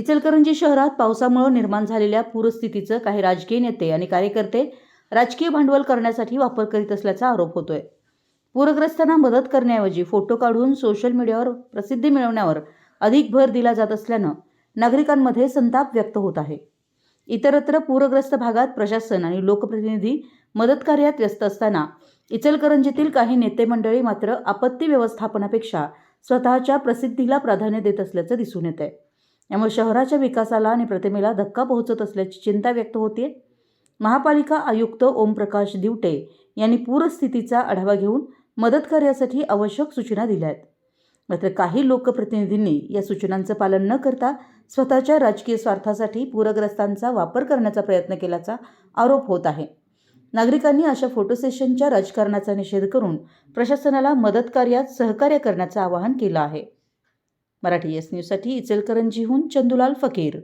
इचलकरंजी शहरात पावसामुळे निर्माण झालेल्या पूरस्थितीचं काही राजकीय नेते आणि कार्यकर्ते राजकीय भांडवल करण्यासाठी वापर करीत असल्याचा आरोप होतोय. पूरग्रस्तांना मदत करण्याऐवजी फोटो काढून सोशल मीडियावर प्रसिद्धी मिळवण्यावर अधिक भर दिला जात असल्यानं नागरिकांमध्ये संताप व्यक्त होत आहे. इतरत्र पूरग्रस्त भागात प्रशासन आणि लोकप्रतिनिधी मदत कार्यात व्यस्त असताना इचलकरंजीतील काही नेते मंडळी मात्र आपत्ती व्यवस्थापनापेक्षा स्वतःच्या प्रसिद्धीला प्राधान्य देत असल्याचं दिसून येत आहे यामुळे शहराच्या विकासाला आणि प्रतिमेला धक्का पोहोचत असल्याची चिंता व्यक्त होते महापालिका आयुक्त ओमप्रकाश दिवटे यांनी पूरस्थितीचा आढावा घेऊन मदत कार्यासाठी आवश्यक सूचना दिल्या आहेत मात्र काही लोकप्रतिनिधींनी या सूचनांचं पालन न करता स्वतःच्या राजकीय स्वार्थासाठी पूरग्रस्तांचा वापर करण्याचा प्रयत्न केल्याचा आरोप होत आहे. नागरिकांनी अशा फोटो सेशनच्या राजकारणाचा निषेध करून प्रशासनाला मदत कार्यात सहकार्य करण्याचं आवाहन केलं आहे. मराठी एस न्यूजसाठी इचलकरंजीहून चंदुलाल फकीर.